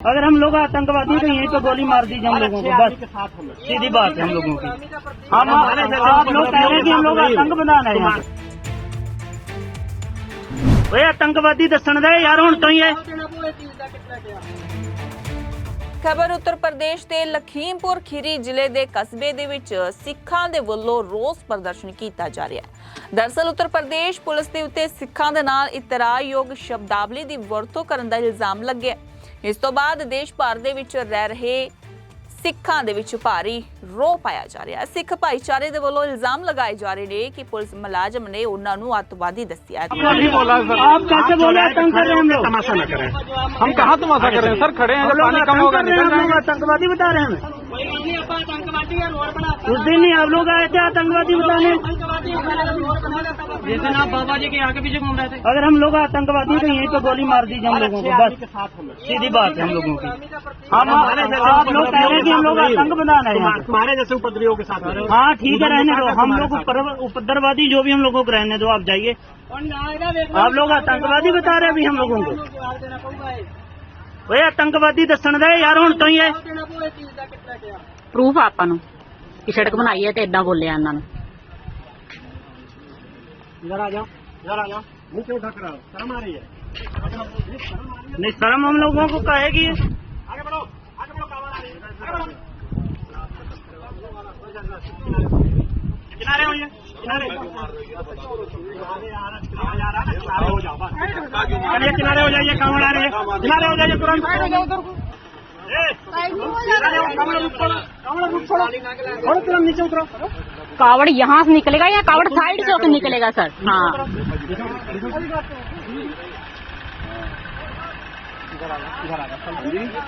अगर हम लोग आतंकवादी तो यहीं पे गोली मार दीजिए हम लोगों को बस सीधी बात है हम लोगों की हम आप लोग कह रहे हैं कि हम लोग आतंक बनाना है यहाँ पे। ਓਏ ਆਤੰਕਵਾਦੀ ਦੱਸਣ ਦੇ ਯਾਰ ਹੁਣ ਤੋਂ ਹੀ ਹੈ ਖਬਰ ਉੱਤਰ ਪ੍ਰਦੇਸ਼ ਦੇ ਲਖੀਮਪੁਰ ਖੀਰੀ ਜ਼ਿਲ੍ਹੇ ਦੇ ਕਸਬੇ ਦੇ ਵਿੱਚ ਸਿੱਖਾਂ ਦੇ ਵੱਲੋਂ ਰੋਸ ਪ੍ਰਦਰਸ਼ਨ ਕੀਤਾ ਜਾ ਰਿਹਾ ਹੈ ਦਰਸਲ ਉੱਤਰ ਪ੍ਰਦੇਸ਼ ਪੁਲਿਸ ਦੇ ਉੱਤੇ ਸਿੱਖਾਂ ਦੇ ਨਾਲ ਇਤਰਾਜ਼ਯੋਗ ਸ਼ਬਦਾਵਲੀ ਦੀ ਵਰਤੋਂ ਕਰਨ ਦਾ ਇਲਜ਼ਾਮ ਲੱਗਿਆ ਇਸ ਤੋਂ ਬਾਅਦ ਦੇਸ਼ ਭਰ ਦੇ ਵਿੱਚ ਰਹਿ ਰਹੇ ਸਿੱਖਾਂ ਦੇ ਵਿੱਚ ਭਾਰੀ ਰੋਹ ਪਾਇਆ ਜਾ ਰਿਹਾ ਹੈ ਸਿੱਖ ਭਾਈਚਾਰੇ ਦੇ ਵੱਲੋਂ ਇਲਜ਼ਾਮ ਲਗਾਏ ਜਾ ਰਹੇ ਨੇ ਕਿ ਪੁਲਿਸ ਮੁਲਾਜ਼ਮ ਨੇ ਉਹਨਾਂ ਨੂੰ ਅੱਤਵਾਦੀ ਦੱਸਿਆ ਹੈ नहीं बोला सर आप कैसे बोले आतंक कर रहे हैं हम लोग तमाशा न करें हम कहाँ तमाशा कर रहे हैं सर खड़े हैं हम जब लोग पानी कम आतंक होगा कर रहे हैं निकल हम लोग जाएंगे आतंकवादी बता रहे हैं उस दिन ही आप लोग आए थे आतंकवादी बताने जैसे ना बाबा जी के आगे पीछे घूम रहे थे अगर हम लोग आतंकवादी तो यहीं पे गोली मार दीजिए हम लोगों को बस सीधी बात है हम लोगों की हम आप लोग कह रहे हैं कि हम लोग आतंक बनाना है यहाँ पे। तुम्हारे जैसे उपद्रवियों के साथ हाँ ठीक है रहने दो हम लोग उपद्रव- उपद्रववादी जो भी हम लोगों को रहने दो आप जाइए आप लोग आतंकवादी बता रहे हैं अभी हम लोगों को ਓਏ ਆਤੰਕਵਾਦੀ ਦੱਸਣ ਦੇ ਯਾਰ ਹੁਣ ਤੋਂ ਹੀ ਹੈ ਪ੍ਰੂਫ ਆ ਆਪਾਂ ਨੂੰ ਕਿ ਸੜਕ ਬਣਾਈ ਹੈ ਤੇ ਇਦਾਂ ਬੋਲਿਆ ਇਹਨਾਂ ਨੂੰ इधर आ जाओ इधर आ जाओ मुंह क्यों ढक रहा हो शर्म आ रही है नहीं शर्म हम लोगों को कहेगी आगे बढ़ो आगे बढ़ो कावड़ आ रही है आगे बढ़ो किनारे होइए किनारे किनारे आ रहा किनारे आ रहा है, किनारे हो जाओ बस चलिए किनारे हो जाइए कावड़ आ रही है किनारे हो जाइए तुरंत नीचे उतरो कावड़ यहाँ से निकलेगा या कावड़ साइड से होकर निकलेगा सर हाँ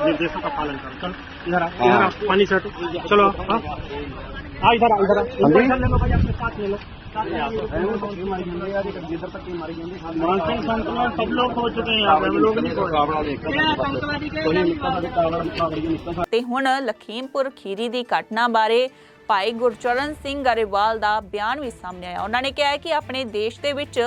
निर्देशों का पालन करो चलो इधर इधर पानी से चलो हाँ इधर इधर साथ ले लो मानसिक संतुलन सब लोग हो चुके हैं यहाँ पे हम लोग नहीं हो ਤੇ ਹੁਣ ਲਖੀਮਪੁਰ ਖੀਰੀ ਦੀ ਘਟਨਾ ਬਾਰੇ ਭਾਈ ਗੁਰਚਰਨ ਸਿੰਘ ਗਰੇਵਾਲ ਦਾ ਬਿਆਨ ਵੀ ਸਾਹਮਣੇ ਆਇਆ ਉਹਨਾਂ ਨੇ ਕਿਹਾ ਹੈ ਕਿ ਆਪਣੇ ਦੇਸ਼ ਦੇ ਵਿੱਚ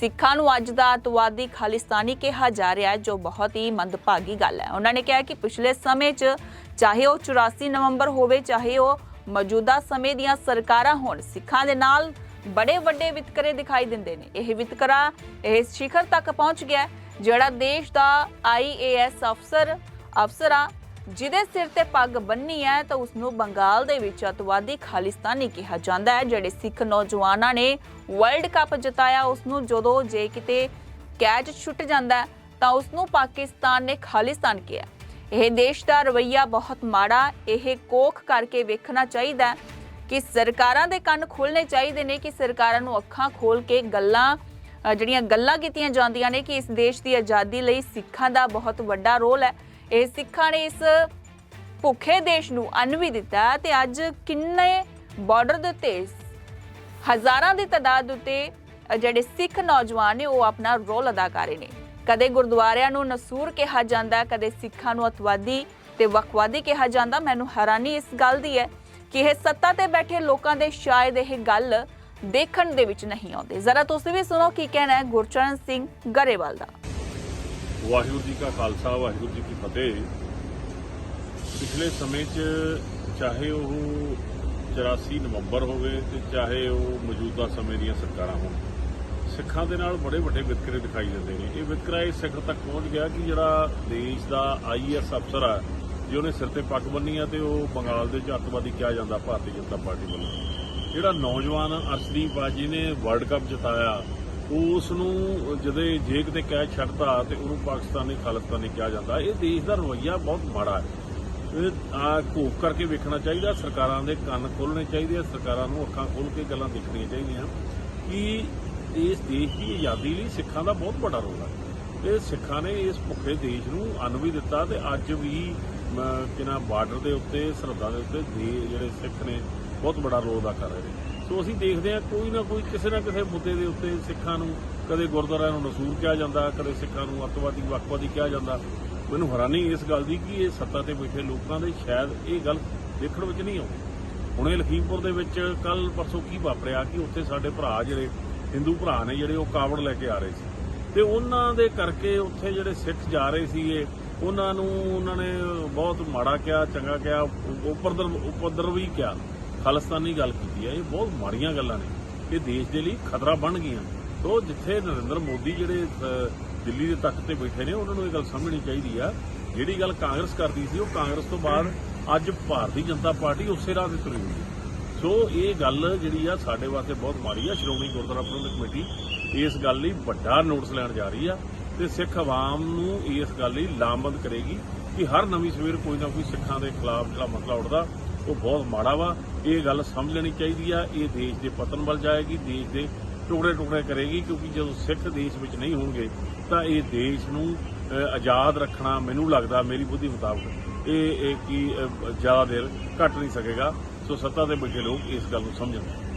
ਸਿੱਖਾਂ ਨੂੰ ਅੱਜ ਦਾ ਅਤਵਾਦੀ ਖਾਲਿਸਤਾਨੀ ਕਿਹਾ ਜਾ ਰਿਹਾ ਹੈ ਜੋ ਬਹੁਤ ਹੀ ਮੰਦਭਾਗੀ ਗੱਲ ਹੈ ਉਹਨਾਂ ਨੇ ਕਿਹਾ ਕਿ ਪਿਛਲੇ ਸਮੇਂ 'ਚ ਚਾਹੇ ਉਹ 84 ਨਵੰਬਰ ਹੋਵੇ ਚਾਹੇ ਉਹ ਮੌਜੂਦਾ ਸਮੇਂ ਦੀਆਂ ਸਰਕਾਰਾਂ ਹੋਣ ਸਿੱਖਾਂ ਦੇ ਨਾਲ ਬੜੇ ਵੱਡੇ ਵਿਤਕਰੇ ਦਿਖਾਈ ਦਿੰਦੇ ਨੇ। ਇਹ ਵਿਤਕਰਾ ਇਹ ਸਿਖਰ ਤੱਕ ਪਹੁੰਚ ਗਿਆ ਜਿਹੜਾ ਦੇਸ਼ ਦਾ ਆਈਏਐਸ ਅਫਸਰ, ਅਫਸਰਾਂ ਜਿਹਦੇ ਸਿਰ ਤੇ ਪੱਗ ਬੰਨੀ ਹੈ ਤਾਂ ਉਸ ਨੂੰ ਬੰਗਾਲ ਦੇ ਵਿੱਚ ਅਤਵਾਦੀ ਖਾਲਿਸਤਾਨੀ ਕਿਹਾ ਜਾਂਦਾ ਹੈ, ਜਿਹੜੇ ਸਿੱਖ ਨੌਜਵਾਨਾਂ ਨੇ ਵਰਲਡ ਕੱਪ ਜਿਤਾਇਆ। ਉਸ ਨੂੰ ਜਦੋਂ ਜੇ ਕਿਤੇ ਕੈਚ ਛੁੱਟ ਜਾਂਦਾ ਤਾਂ ਉਸ ਨੂੰ ਪਾਕਿਸਤਾਨ ਨੇ ਖਾਲਿਸਤਾਨ ਕਿਹਾ ਇਹ ਦੇਸ਼ ਦਾ ਰਵੱਈਆ ਬਹੁਤ ਮਾੜਾ, ਇਹ ਕੋਖ ਕਰਕੇ ਵੇਖਣਾ ਚਾਹੀਦਾ ਕਿ ਸਰਕਾਰਾਂ ਦੇ ਕੰਨ ਖੋਲਣੇ ਚਾਹੀਦੇ ਨੇ ਕਿ ਸਰਕਾਰਾਂ ਨੂੰ ਅੱਖਾਂ ਖੋਲ ਕੇ ਗੱਲਾਂ ਜਿਹੜੀਆਂ ਗੱਲਾਂ ਕੀਤੀਆਂ ਜਾਂਦੀਆਂ ਨੇ ਕਿ ਇਸ ਦੇਸ਼ ਦੀ ਆਜ਼ਾਦੀ ਲਈ ਸਿੱਖਾਂ ਦਾ ਬਹੁਤ ਵੱਡਾ ਰੋਲ ਹੈ। ਇਹ ਸਿੱਖਾਂ ਨੇ ਇਸ ਭੁੱਖੇ ਦੇਸ਼ ਨੂੰ ਅੰਨ ਵੀ ਦਿੱਤਾ ਹੈ ਤੇ ਅੱਜ ਕਿੰਨੇ ਬਾਰਡਰ ਦੇ ਉੱਤੇ, ਹਜ਼ਾਰਾਂ ਦੀ ਤਾਦਾਦ ਉੱਤੇ ਜਿਹੜੇ ਸਿੱਖ ਨੌਜਵਾਨ ਨੇ ਉਹ ਆਪਣਾ ਰੋਲ ਅਦਾ ਕਰ ਰਹੇ ਨੇ। ਕਦੇ ਗੁਰਦੁਆਰਿਆਂ ਨੂੰ ਨਸੂਰ ਕਿਹਾ ਜਾਂਦਾ, ਕਦੇ ਸਿੱਖਾਂ ਨੂੰ ਅਤਵਾਦੀ ਤੇ ਵਕਵਾਦੀ ਕਿਹਾ ਜਾਂਦਾ। ਮੈਨੂੰ ਹੈਰਾਨੀ ਇਸ ਗੱਲ ਦੀ ਹੈ ਕਿ ਇਹ ਸੱਤਾ ਤੇ ਬੈਠੇ ਲੋਕਾਂ ਦੇ ਸ਼ਾਇਦ ਇਹ ਗੱਲ ਦੇਖਣ ਦੇ ਵਿੱਚ ਨਹੀਂ ਆਉਂਦੇ। ਜ਼ਰਾ ਤੁਸੀਂ ਵੀ ਸੁਣੋ ਕੀ ਕਹਿਣਾ ਹੈ ਗੁਰਚਰਨ ਸਿੰਘ ਗਰੇਵਾਲ ਦਾ। ਵਾਹਿਗੁਰੂ ਜੀ ਕਾ ਖਾਲਸਾ, ਵਾਹਿਗੁਰੂ ਜੀ ਕੀ ਫਤਿਹ। ਪਿਛਲੇ ਸਮੇਂ 'ਚ ਚਾਹੇ ਉਹ 84 ਨਵੰਬਰ ਹੋਵੇ ਤੇ ਚਾਹੇ ਉਹ ਮੌਜੂਦਾ ਸਮੇਂ ਦੀਆਂ ਸਰਕਾਰਾਂ ਹੋਣ, ਸਿੱਖਾਂ ਦੇ ਨਾਲ ਬੜੇ ਵੱਡੇ ਵਿਤਕਰੇ ਦਿਖਾਈ ਦਿੰਦੇ ਨੇ। ਇਹ ਵਿਤਕਰਾ ਇਸ ਸਿਖਰ ਤੱਕ ਪਹੁੰਚ ਗਿਆ ਕਿ ਜਿਹੜਾ ਦੇਸ਼ ਦਾ ਆਈਐਸ ਅਫਸਰ ਆ ਜੇ ਉਹਨੇ ਸਿਰ ਤੇ ਪੱਗ ਬੰਨੀ ਆ ਤੇ ਉਹ ਬੰਗਾਲ ਦੇ ਵਿੱਚ ਅੱਤਵਾਦੀ ਕਿਹਾ ਜਾਂਦਾ ਭਾਰਤੀ ਜਨਤਾ ਪਾਰਟੀ ਵੱਲੋਂ। ਜਿਹੜਾ ਨੌਜਵਾਨ ਅਰਸ਼ਦੀਪ ਬਾਜੀ ਨੇ ਵਰਲਡ ਕੱਪ ਜਿਤਾਇਆ ਉਸ ਨੂੰ ਜਦੇ ਜੇ ਕਿਤੇ ਕੈਚ ਛੱਡਦਾ ਤੇ ਉਹਨੂੰ ਪਾਕਿਸਤਾਨੀ ਖਾਲਿਸਤਾਨੀ ਕਿਹਾ ਜਾਂਦਾ, ਇਹ ਦੇਸ਼ ਦਾ ਰਵੱਈਆ ਬਹੁਤ ਮਾੜਾ ਹੈ। ਇਹ ਆ ਘੋਖ ਕਰਕੇ ਵੇਖਣਾ ਚਾਹੀਦਾ, ਸਰਕਾਰਾਂ ਦੇ ਕੰਨ ਖੋਲਣੇ ਚਾਹੀਦੇ ਆ, ਸਰਕਾਰਾਂ ਨੂੰ ਅੱਖਾਂ ਖੋਲ ਕੇ ਗੱਲਾਂ ਦੇਖਣੀਆਂ ਚਾਹੀਦੀਆਂ। ਕਿ ਇਸ ਦੇਸ਼ ਦੀ ਆਜ਼ਾਦੀ ਲਈ ਸਿੱਖਾਂ ਦਾ ਬਹੁਤ ਵੱਡਾ ਰੋਲ ਹੈ। ਤੇ ਸਿੱਖਾਂ ਨੇ ਇਸ ਭੁੱਖੇ ਦੇਸ਼ ਨੂੰ ਅੰਨ ਵੀ ਦਿੱਤਾ ਤੇ ਅੱਜ ਵੀ ਕਿਨਾ ਬਾਰਡਰ ਦੇ ਉੱਤੇ, ਸਰਹੱਦਾਂ ਦੇ ਉੱਤੇ ਦੇ ਜਿਹੜੇ ਸਿੱਖ ਨੇ, ਬਹੁਤ ਵੱਡਾ ਰੋਲ ਅਦਾ ਕਰ ਰਹੇ ਨੇ। ਸੋ ਅਸੀਂ ਦੇਖਦੇ ਹਾਂ, ਕੋਈ ਨਾ ਕੋਈ, ਕਿਸੇ ਨਾ ਕਿਸੇ ਮੁੱਦੇ ਦੇ ਉੱਤੇ ਸਿੱਖਾਂ ਨੂੰ ਕਦੇ ਗੁਰਦੁਆਰਿਆਂ ਨੂੰ ਨਸੂਰ ਕਿਹਾ ਜਾਂਦਾ, ਕਦੇ ਸਿੱਖਾਂ ਨੂੰ ਅੱਤਵਾਦੀ, ਵੱਖਵਾਦੀ ਕਿਹਾ ਜਾਂਦਾ। ਮੈਨੂੰ ਹੈਰਾਨੀ ਇਸ ਗੱਲ ਦੀ ਕਿ ਇਹ ਸੱਤਾ ਤੇ ਬੈਠੇ ਲੋਕਾਂ ਦੇ ਸ਼ਾਇਦ ਇਹ ਗੱਲ ਦੇਖਣ ਵਿੱਚ ਨਹੀਂ ਆਉਂਦੀ। ਹੁਣੇ ਲਖੀਮਪੁਰ ਦੇ ਵਿੱਚ ਕੱਲ ਪਰਸੋਂ ਕੀ ਵਾਪਰਿਆ ਕਿ ਉੱਥੇ ਸਾਡੇ ਭਰਾ ਜਿਹੜੇ ਹਿੰਦੂ ਭਰਾ ਨੇ, ਜਿਹੜੇ ਉਹ ਕਾਵੜ ਲੈ ਕੇ ਆ ਰਹੇ ਸੀ। ਤੇ ਉਹਨਾਂ ਦੇ ਕਰਕੇ ਉੱਥੇ ਜਿਹੜੇ ਸਿੱਖ ਜਾ ਰਹੇ ਸੀ ਇਹ ਉਹਨਾਂ ਨੂੰ ਉਹਨਾਂ ਨੇ ਬਹੁਤ ਮਾੜਾ ਕਿਹਾ, ਚੰਗਾ ਕਿਹਾ ਉਪਰਦਰ ਉਪਦਰ ਵੀ ਕਿਹਾ। ਖਾਲਿਸਤਾਨੀ ਗੱਲ ਕੀਤੀ ਹੈ ਇਹ ਬਹੁਤ ਮਾੜੀਆਂ ਗੱਲਾਂ ਨੇ। ਇਹ ਦੇਸ਼ ਦੇ ਲਈ ਖਤਰਾ ਬਣ ਗਈਆਂ। ਤੋਂ ਜਿੱਥੇ ਨਰਿੰਦਰ ਮੋਦੀ ਜਿਹੜੇ ਦਿੱਲੀ ਦੇ ਤਖਤ ਤੇ ਬੈਠੇ ਨੇ, ਉਹਨਾਂ ਨੂੰ ਇਹ ਗੱਲ ਸਮਝਣੀ ਚਾਹੀਦੀ ਆ। ਜਿਹੜੀ ਗੱਲ ਕਾਂਗਰਸ ਕਰਦੀ ਸੀ, ਉਹ ਕਾਂਗਰਸ ਤੋਂ ਬਾਅਦ ਅੱਜ ਭਾਰਤੀ ਜਨਤਾ ਪਾਰਟੀ ਉਸੇ ਰਾਹ ਤੇ ਤੁਰੀ ਹੋਈ ਹੈ। ਸੋ ਇਹ ਗੱਲ ਜਿਹੜੀ ਆ, ਸਾਡੇ ਵਾਸਤੇ ਬਹੁਤ ਮਾੜੀ ਆ। ਸ਼੍ਰੋਮਣੀ ਗੁਰਦੁਆਰਾ ਪ੍ਰਬੰਧਕ ਕਮੇਟੀ ਇਸ ਗੱਲ ਲਈ ਵੱਡਾ ਨੋਟਿਸ ਲੈਣ ਜਾ ਰਹੀ ਆ। ਤੇ ਸਿੱਖ ਆਵਾਮ ਨੂੰ ਇਸ ਗੱਲ ਲਈ ਲਾਮਬੰਦ ਕਰੇਗੀ ਕਿ ਹਰ ਨਵੀਂ ਸਵੇਰ ਕੋਈ ਨਾ ਕੋਈ ਸਿੱਖਾਂ ਦੇ ਖਿਲਾਫ ਜਿਹੜਾ ਮਸਲਾ ਉੱਠਦਾ, ਉਹ ਬਹੁਤ ਮਾੜਾ ਵਾ। ਇਹ ਗੱਲ ਸਮਝ ਲੈਣੀ ਚਾਹੀਦੀ ਆ। ਇਹ ਦੇਸ਼ ਦੇ ਪਤਨ ਵੱਲ ਜਾਏਗੀ, ਦੇਸ਼ ਦੇ ਟੁਕੜੇ ਟੁਕੜੇ ਕਰੇਗੀ, ਕਿਉਂਕਿ ਜਦੋਂ ਸਿੱਖ ਦੇਸ਼ ਵਿੱਚ ਨਹੀਂ ਹੋਣਗੇ, ਤਾਂ ਇਹ ਦੇਸ਼ ਨੂੰ ਆਜ਼ਾਦ ਰੱਖਣਾ ਮੈਨੂੰ ਲੱਗਦਾ, ਮੇਰੀ ਬੁੱਧੀ ਮੁਤਾਬਕ, ਇਹ ਇਹ ਕੀ ਜ਼ਿਆਦਾ ਦੇਰ ਘਟ ਨਹੀਂ ਸਕੇਗਾ। ਸੋ ਸੱਤਾ ਦੇ ਬੈਠੇ ਲੋਕ ਇਸ ਗੱਲ ਨੂੰ ਸਮਝਣ।